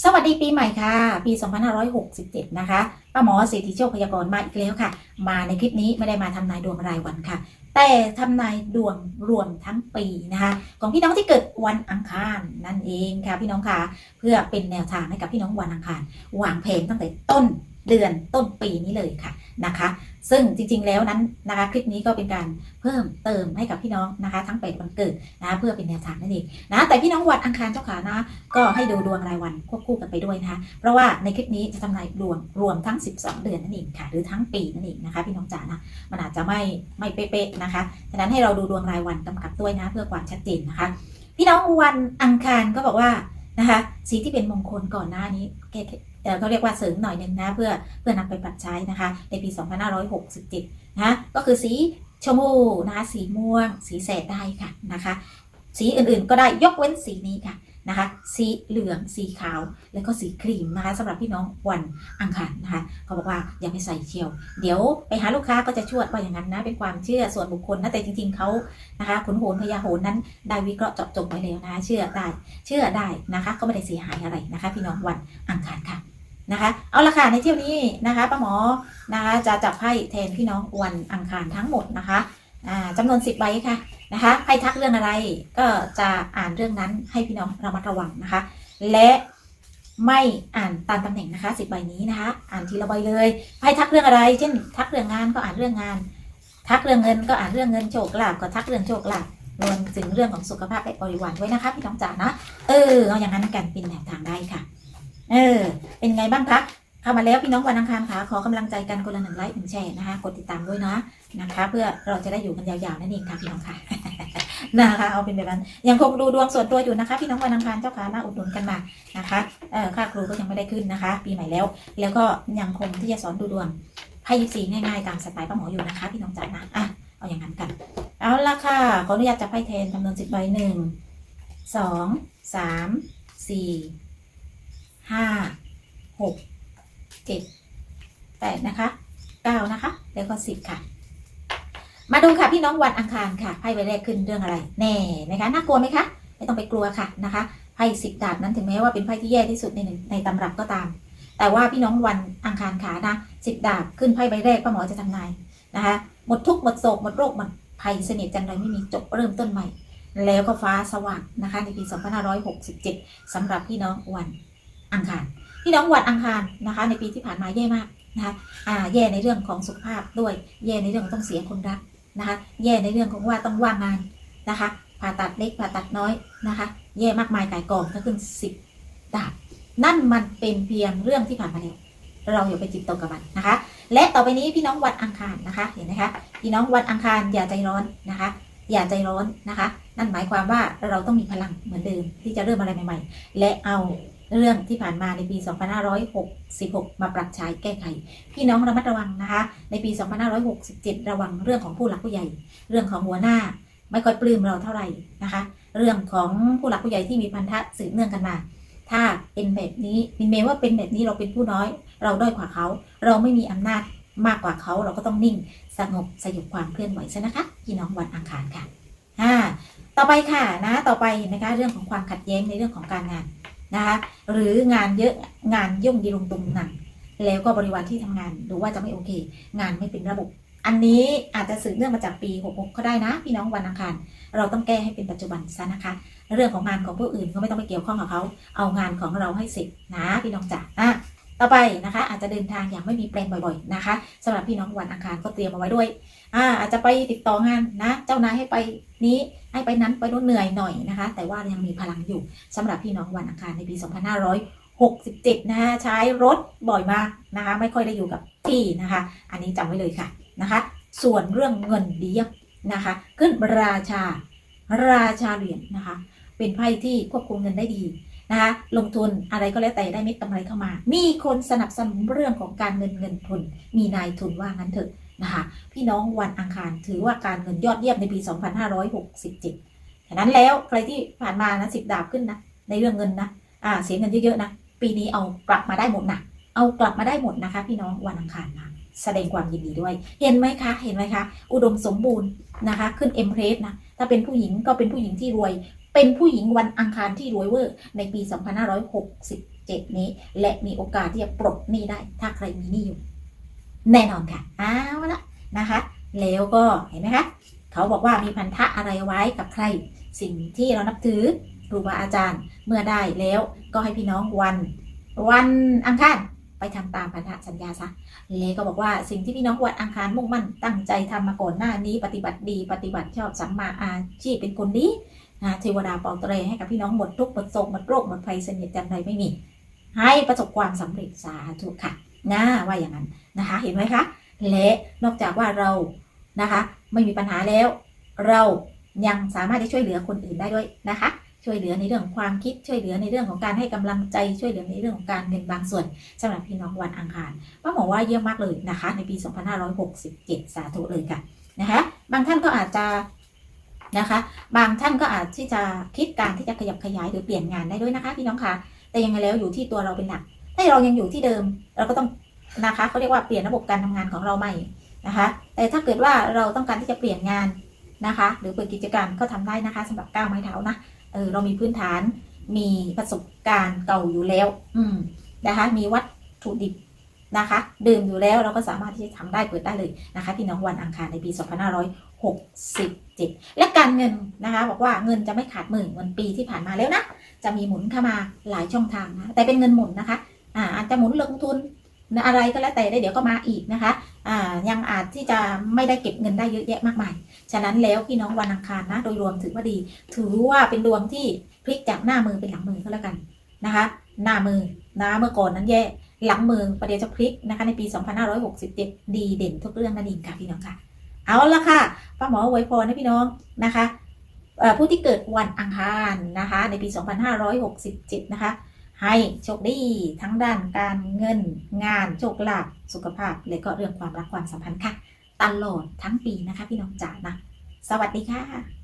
สวัสดีปีใหม่ค่ะ ปี 2567 นะคะป้าหมอเศรษฐีโชคพยากรณ์มาอีกแล้วค่ะ มาในคลิปนี้ไม่ได้มาทำนายดวงรายวันค่ะ แต่ทำนายดวงรวมทั้งปีนะคะ ของพี่น้องที่เกิดวันอังคารนั่นเองค่ะพี่น้องค่ะ เพื่อเป็นแนวทางให้กับพี่น้องวันอังคาร วางเพลงตั้งแต่ต้น เดือนต้นปีนี้เลยค่ะนะคะ ซึ่งจริงๆแล้วนั้นนะคะคลิปนี้ก็เป็นการเพิ่มเติมให้กับพี่น้องนะคะ ทั้งเป็ดวันเกิดนะะเพื่อเป็นแนวทางนั่นเองนะแต่พี่น้องวันอังคารเจ้าขานะก็ให้ดูดวงรายวันควบคู่กันไปด้วยนะคะเพราะว่าในคลิปนี้จะทำนายดวงรวมทั้ง 12 เดือนนั่นเองค่ะ หรือทั้งปีนั่นเองนะคะ พี่น้องจ๋านะมันอาจจะไม่ไม่เป๊ะๆนะคะฉะนั้นให้เราดูดวงรายวันกำกับด้วยนะเพื่อความชัดเจนนะคะ พี่น้องวันอังคารก็บอกว่านะคะสีที่เป็นมงคลก่อนหน้านี้แก เขาเรียกว่าเสริมหน่อยหนึ่งนะเพื่อเพื่อนำไปปรับใช้นะคะ ในปี 2567นะก็คือสีชมพูนะคะสีม่วง สีแสดได้ค่ะนะคะ สีอื่นๆก็ได้ยกเว้นสีนี้ค่ะนะคะสีเหลืองสีขาว แล้วก็สีครีมนะคะสำหรับพี่น้องวันอังคารนะคะเขาบอกว่าอย่าไปใส่เชียว เดี๋ยวไปหาลูกค้าก็จะชวดว่าอย่างนั้นนะเป็นความเชื่อส่วนบุคคลนะแต่จริงๆเขานะคะขุนโหนพญาโหนนั้นได้วิเคราะห์เจาะจงไว้แล้วนะคะเชื่อได้เชื่อได้นะคะ ก็ไม่ได้เสียหายอะไรนะคะ พี่น้องวันอังคารค่ะ นะคะ เอาละค่ะในเที่ยวนี้นะคะป้าหมอนะคะจะจับไพ่แทนพี่น้องวันอังคารทั้งหมดนะคะอ่าจำนวนสิบใบค่ะนะคะให้ทักเรื่องอะไรก็จะอ่านเรื่องนั้นให้พี่น้องระมัดระวังนะคะ และไม่อ่านตามตำแหน่งนะคะสิบใบนี้นะคะ อ่านทีละใบเลยให้ทักเรื่องอะไร เช่น ทักเรื่องงานก็อ่านเรื่องงาน ทักเรื่องเงินก็อ่านเรื่องเงินโชคลาภก็ทักเรื่องโชคลาภรวมถึงเรื่องของสุขภาพและบริวารไว้นะคะพี่น้องจ๋านะเออเอาอย่างนั้นกันเป็นแนวทางได้ค่ะ เออ เป็นไงบ้างคะเข้ามาแล้วพี่น้องวันอังคารค่ะขอกำลังใจกันคนละหนึ่งไลค์หนึ่งแชร์นะคะกดติดตามด้วยนะนะคะ เพื่อเราจะได้อยู่กันยาวๆนั่นเองค่ะพี่น้องค่ะนะคะเอาเป็นแบบนั้นยังคงดูดวงส่วนตัวอยู่นะคะ พี่น้องวันอังคารเจ้าขามาอุดหนุนกันมานะคะเอ่อค่าครูก็ยังไม่ได้ขึ้นนะคะ ปีใหม่แล้ว แล้วก็ยังคงที่จะสอนดูดวงไพ่ยิปซีง่ายๆตามสไตล์ป้าหมออยู่นะคะ พี่น้องจ๋านะอะเอาอย่างนั้นกัน เอาละค่ะขออนุญาตจับไพ่แทนจำนวนสิบใบหนึ่งสองสามสี่ห้า หกเจ็ดแปดนะคะเก้านะคะ แล้วก็สิบค่ะ มาดูค่ะพี่น้องวันอังคารค่ะไพ่ใบแรกขึ้นเรื่องอะไร แน่ไหมคะน่ากลัวไหมคะไม่ต้องไปกลัวค่ะนะคะไพ่สิบดาบนั้นถึงแม้ว่าเป็นไพ่ที่แย่ที่สุดในในตำรับก็ตาม แต่ว่าพี่น้องวันอังคารขานะสิบดาบขึ้นไพ่ใบแรกป้าหมอจะทำนายนะคะหมดทุกข์หมดโศกหมดโรคหมดภัยเสนิทจันไรไม่มีจบเริ่มต้นใหม่ แล้วก็ฟ้าสว่างนะคะในปี 2567สำหรับพี่น้องวันอังคาร พี่น้องวันอังคารนะคะ ในปีที่ผ่านมาแย่มากนะคะอ่าแย่ในเรื่องของสุขภาพด้วย แย่ในเรื่องของต้องเสียคนรักนะคะ แย่ในเรื่องของว่าต้องว่างงานนะคะ ผ่าตัดเล็กผ่าตัดน้อยนะคะ แย่มากมายกายกองก็ขึ้นสิบดาบนั่นมันเป็นเพียงเรื่องที่ผ่านมาแล้วเราอย่าไปจิตตกกับมันนะคะ และต่อไปนี้พี่น้องวันอังคารนะคะ เห็นไหมคะ พี่น้องวันอังคารอย่าใจร้อนนะคะ อย่าใจร้อนนะคะ นั่นหมายความว่าเราต้องมีพลังเหมือนเดิมที่จะเริ่มอะไรใหม่ ๆ และเอา เรื่องที่ผ่านมาในปี 2566 มาปรับใช้แก้ไข พี่น้องระมัดระวังนะคะ ในปี 2567 ระวังเรื่องของผู้หลักผู้ใหญ่ เรื่องของหัวหน้า ไม่ค่อยปลื้มเราเท่าไหร่นะคะ เรื่องของผู้หลักผู้ใหญ่ที่มีพันธะสืบเนื่องกันมา ถ้าเป็นแบบนี้มินเมว่าเป็นแบบนี้เราเป็นผู้น้อย เราด้อยกว่าเขา เราไม่มีอำนาจมากกว่าเขาเราก็ต้องนิ่งสงบสยบความเคลื่อนไหวซะนะคะ พี่น้องวันอังคารค่ะอ่าต่อไปค่ะนะ ต่อไปเห็นไหมคะเรื่องของความขัดแย้งในเรื่องของการงาน นะคะหรืองานเยอะงานยุ่งดีลงตุงหนักแล้วก็บริวารที่ทำงานดูว่าจะไม่โอเค งานไม่เป็นระบบ อันนี้อาจจะสืบเนื่องมาจากปี66ก็ได้นะ พี่น้องวันอังคารเราต้องแก้ให้เป็นปัจจุบันซะนะคะ เรื่องของงานของผู้อื่นก็ไม่ต้องไปเกี่ยวข้องกับเขาเอางานของเราให้เสร็จนะพี่น้องจ๋าอะต่อไปนะคะ อาจจะเดินทางอย่างไม่มีแปลนบ่อยๆนะคะสำหรับพี่น้องวันอังคารก็เตรียมเอาไว้ด้วยอ่าอาจจะไปติดต่องานนะ เจ้านายให้ไปนี้ ให้ไปนั้นไปโน่นเหนื่อยหน่อยนะคะ แต่ว่ายังมีพลังอยู่สำหรับพี่น้องวันอังคารในปี 2567 นะคะใช้รถบ่อยมากนะคะ ไม่ค่อยได้อยู่กับที่นะคะ อันนี้จำไว้เลยค่ะนะคะ ส่วนเรื่องเงินดีเยี่ยมนะคะ ขึ้นราชา ราชาเหรียญนะคะ เป็นไพ่ที่ควบคุมเงินได้ดีนะคะลงทุนอะไรก็แล้วแต่ได้เม็ดกำไรเข้ามา มีคนสนับสนุนเรื่องของการเงินเงินทุน มีนายทุนว่างั้นเถอะ นะคะพี่น้องวันอังคารถือว่าการเงินยอดเยี่ยมในปี 2567ฉะนั้นแล้วใครที่ผ่านมานะสิบดาบขึ้นนะในเรื่องเงินนะอ่าเสียเงินเยอะๆนะปีนี้เอากลับมาได้หมดนะเอากลับมาได้หมดนะคะ พี่น้องวันอังคารนะแสดงความยินดีด้วย เห็นไหมคะ เห็นไหมคะ อุดมสมบูรณ์นะคะ ขึ้นเอ็มเพรสนะ ถ้าเป็นผู้หญิงก็เป็นผู้หญิงที่รวย เป็นผู้หญิงวันอังคารที่รวยเวอร์ในปี 2567 นี้ และมีโอกาสที่จะปลดหนี้ได้ ถ้าใครมีหนี้อยู่ แน่นอนค่ะเอาละนะคะ แล้วก็เห็นไหมคะเขาบอกว่ามีพันธะอะไรไว้กับใคร สิ่งที่เรานับถือครูบาอาจารย์เมื่อได้แล้วก็ให้พี่น้องวัน วันอังคารไปทำตามพันธะสัญญาซะเลก็บอกว่าสิ่งที่พี่น้องวันอังคารมุ่งมั่นตั้งใจทำมาก่อนหน้านี้ ปฏิบัติดี ปฏิบัติชอบสัมมาอาชีพเป็นคนดีนะเทวดาป่าเตรให้กับพี่น้องหมดทุกข์หมดโศกหมดโรคหมดภัยเสนียดจันไรไม่มีให้ประสบความสำเร็จสาธุค่ะ นะว่าอย่างนั้นนะคะ เห็นไหมคะ และนอกจากว่าเรานะคะ ไม่มีปัญหาแล้ว เรายังสามารถที่ช่วยเหลือคนอื่นได้ด้วยนะคะ ช่วยเหลือในเรื่องความคิดช่วยเหลือในเรื่องของการให้กำลังใจช่วยเหลือในเรื่องของการเงินบางส่วนสำหรับพี่น้องวันอังคารป้าหมอว่าเยี่ยมมากเลยนะคะ ในปี 2567 สาธุเลยค่ะนะคะ บางท่านก็อาจจะนะคะ บางท่านก็อาจที่จะคิดการที่จะขยับขยายหรือเปลี่ยนงานได้ด้วยนะคะพี่น้องคะแต่ยังไงแล้วอยู่ที่ตัวเราเป็นหลัก ถ้าเรายังอยู่ที่เดิม เราก็ต้องนะคะเขาเรียกว่าเปลี่ยนระบบการทำงานของเราใหม่นะคะ แต่ถ้าเกิดว่าเราต้องการที่จะเปลี่ยนงานนะคะ หรือเปิดกิจการก็ทำได้นะคะสำหรับก้าวไม้เท้านะเออเรามีพื้นฐานมีประสบการณ์เก่าอยู่แล้ว อืมนะคะ มีวัตถุดิบนะคะ ดื่มอยู่แล้วเราก็สามารถที่จะทำได้เปิดได้เลยนะคะ พี่น้องวันอังคารในปี 2567 และการเงินนะคะ บอกว่าเงินจะไม่ขาดมือเหมือนปีที่ผ่านมาแล้วนะ จะมีหมุนเข้ามาหลายช่องทางนะ แต่เป็นเงินหมุนนะคะ จะหมุนลงทุนนะอะไรก็แล้วแต่ได้เดี๋ยวก็มาอีกนะคะอ่ายังอาจที่จะไม่ได้เก็บเงินได้เยอะแยะมากมาย ฉะนั้นแล้วพี่น้องวันอังคารนะ โดยรวมถือว่าดี ถือว่าเป็นดวงที่พลิกจากหน้ามือเป็นหลังมือก็แล้วกันนะคะ หน้ามือนะเมื่อก่อนนั้นแย่หลังมือประเดี๋ยวจะพลิกนะคะในปี 2567 ดีเด่นทุกเรื่องนั่นเองค่ะพี่น้องค่ะ เอาละค่ะป้าหมอไวยพรให้พี่น้องนะคะผู้ที่เกิดวันอังคารนะคะ ในปี 2567 นะคะ ให้โชคดีทั้งด้านการเงินงานโชคลาภสุขภาพ และก็เรื่องความรักความสัมพันธ์ค่ะ ตลอดทั้งปีนะคะพี่น้องจ๋านะ สวัสดีค่ะ